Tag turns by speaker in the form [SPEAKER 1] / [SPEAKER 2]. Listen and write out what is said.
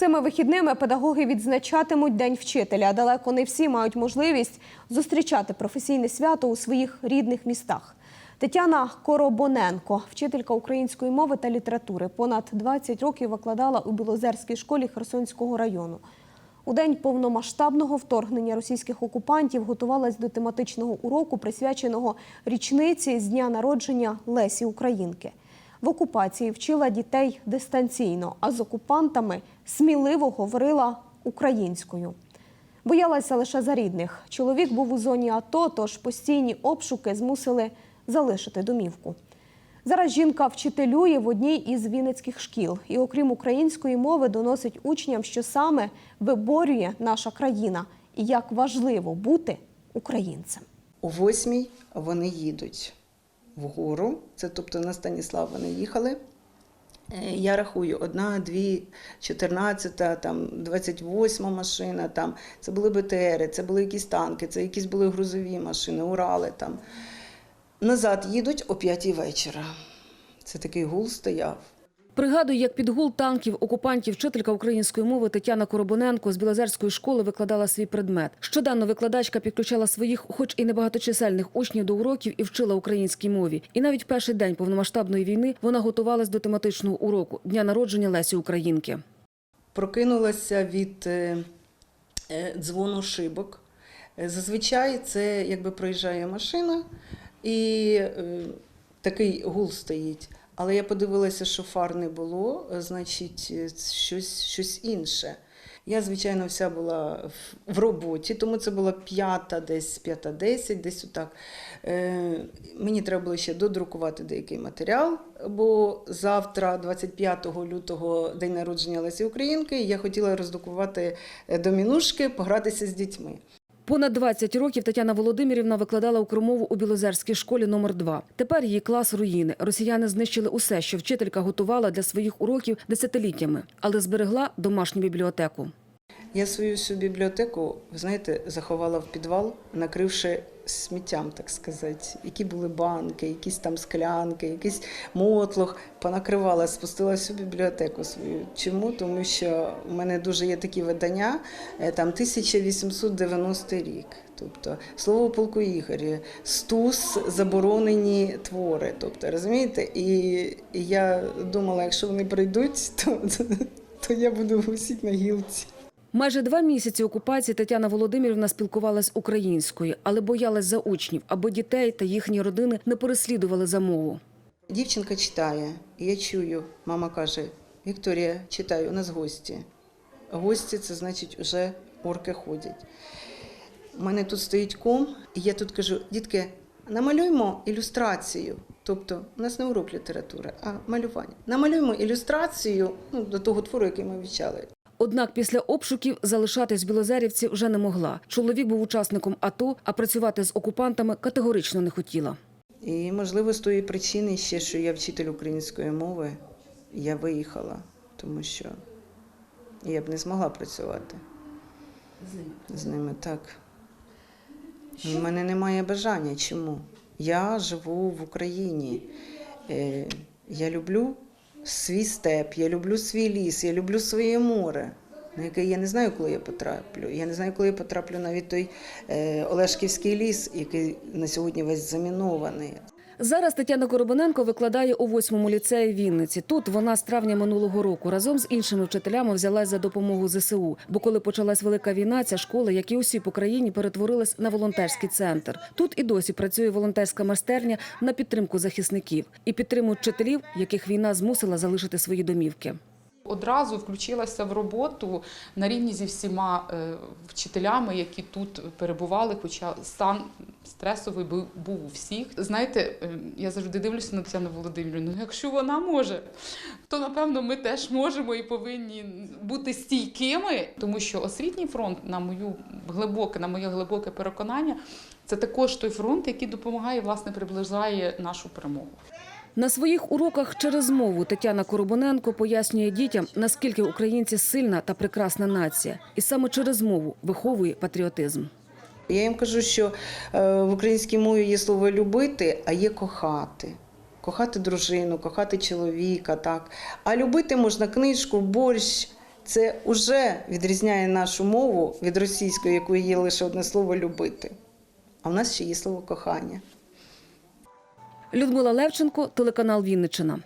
[SPEAKER 1] Цими вихідними педагоги відзначатимуть День вчителя. Далеко не всі мають можливість зустрічати професійне свято у своїх рідних містах. Тетяна Коробоненко, вчителька української мови та літератури, понад 20 років викладала у Білозерській школі Херсонського району. У день повномасштабного вторгнення російських окупантів готувалась до тематичного уроку, присвяченого річниці з дня народження Лесі Українки. В окупації вчила дітей дистанційно, а з окупантами сміливо говорила українською. Боялася лише за рідних. Чоловік був у зоні АТО, тож постійні обшуки змусили залишити домівку. Зараз жінка вчителює в одній із вінницьких шкіл і, окрім української мови, доносить учням, що саме виборює наша країна і як важливо бути українцем.
[SPEAKER 2] О восьмій вони їдуть вгору, це тобто на Станіслав вони їхали. Е, Я рахую, одна, дві, чотирнадцята, там, двадцять восьма машина, там, це були БТРи, це були якісь танки, це якісь були грузові машини, Урали там. Назад їдуть о п'ятій вечора. Це такий гул стояв.
[SPEAKER 3] Пригадую, як під гул танків окупантів вчителька української мови Тетяна Коробоненко з Білозерської школи викладала свій предмет. Щоденно викладачка підключала своїх, хоч і небагаточисельних учнів до уроків і вчила українській мові. І навіть перший день повномасштабної війни вона готувалась до тематичного уроку дня народження Лесі Українки.
[SPEAKER 2] Прокинулася від е, е, дзвону шибок. Е, Зазвичай це якби проїжджає машина і такий гул стоїть. Але я подивилася, що фар не було, е, значить, е, щось, щось інше. Я, звичайно, вся була в- роботі, тому це була п'ята, десь п'ята десять, десь отак. Е, мені треба було ще додрукувати деякий матеріал, бо завтра, 25 лютого, день народження Лесі Українки, я хотіла роздрукувати е, домінушки, погратися з дітьми.
[SPEAKER 3] Понад 20 років Тетяна Володимирівна викладала укромову у Білозерській школі номер 2 Тепер її клас руїни. Росіяни знищили усе, що вчителька готувала для своїх уроків десятиліттями, але зберегла домашню бібліотеку.
[SPEAKER 2] Я свою всю бібліотеку, ви знаєте, заховала в підвал, накривши сміттям, так сказати. Які були банки, якісь там склянки, якийсь мотлох, понакривала, спустила всю бібліотеку свою. Чому? Тому що в мене дуже є такі видання, е, там 1890 рік. Тобто слово полку Ігорі, стус, заборонені твори. Тобто, розумієте? І я думала, якщо вони прийдуть, то, то я буду висіти на гілці.
[SPEAKER 3] Майже два місяці окупації Тетяна Володимирівна спілкувалась українською, але боялась за учнів, аби дітей та їхні родини не переслідували за мову.
[SPEAKER 2] Дівчинка читає, і я чую, мама каже: Вікторія, читай, у нас гості. Гості це значить, вже орки ходять. У мене тут стоїть ком, і я тут кажу: дітки, намалюємо ілюстрацію. Тобто, у нас не урок літератури, а малювання. Намалюємо ілюстрацію ну, до того твору, який ми вивчали.
[SPEAKER 3] Однак після обшуків залишатись в Білозерівці вже не могла. Чоловік був учасником АТО, а працювати з окупантами категорично не хотіла.
[SPEAKER 2] І, можливо, з тої причини ще, що я вчитель української мови, я виїхала, тому що я б не змогла працювати з ними. Так. У мене немає бажання. Чому? Я живу в Україні. Е, Я люблю свій степ, я люблю свій ліс, я люблю своє море. На яке я не знаю, коли я потраплю. Я не знаю, коли я потраплю навіть той е, Олешківський ліс, який на сьогодні весь замінований.
[SPEAKER 3] Зараз Тетяна Коробиненко викладає у восьмому ліцеї Вінниці. Тут вона з травня минулого року разом з іншими вчителями взялась за допомогу ЗСУ. Бо коли почалась велика війна, ця школа, як і усі по країні, перетворилась на волонтерський центр. Тут і досі працює волонтерська майстерня на підтримку захисників і підтримують вчителів, яких війна змусила залишити свої домівки.
[SPEAKER 4] Одразу включилася в роботу на рівні зі всіма е, вчителями, які тут перебували, хоча стан стресовий був у всіх. Знаєте, е, я завжди дивлюся на Тетяну Володимирівну. Ну, якщо вона може, то напевно ми теж можемо і повинні бути стійкими, тому що освітній фронт, на мою глибоке, на моє глибоке переконання, це також той фронт, який допомагає, власне, приближає нашу перемогу.
[SPEAKER 3] На своїх уроках через мову Тетяна Коробоненко пояснює дітям, наскільки українці сильна та прекрасна нація, і саме через мову виховує патріотизм.
[SPEAKER 2] Я їм кажу, що е, в українській мові є слово любити, а є кохати. Кохати дружину, кохати чоловіка, так. А любити можна книжку, борщ, Це вже відрізняє нашу мову від російської, якої є лише одне слово любити. А в нас ще є слово кохання.
[SPEAKER 3] Людмила Левченко, телеканал Вінниччина.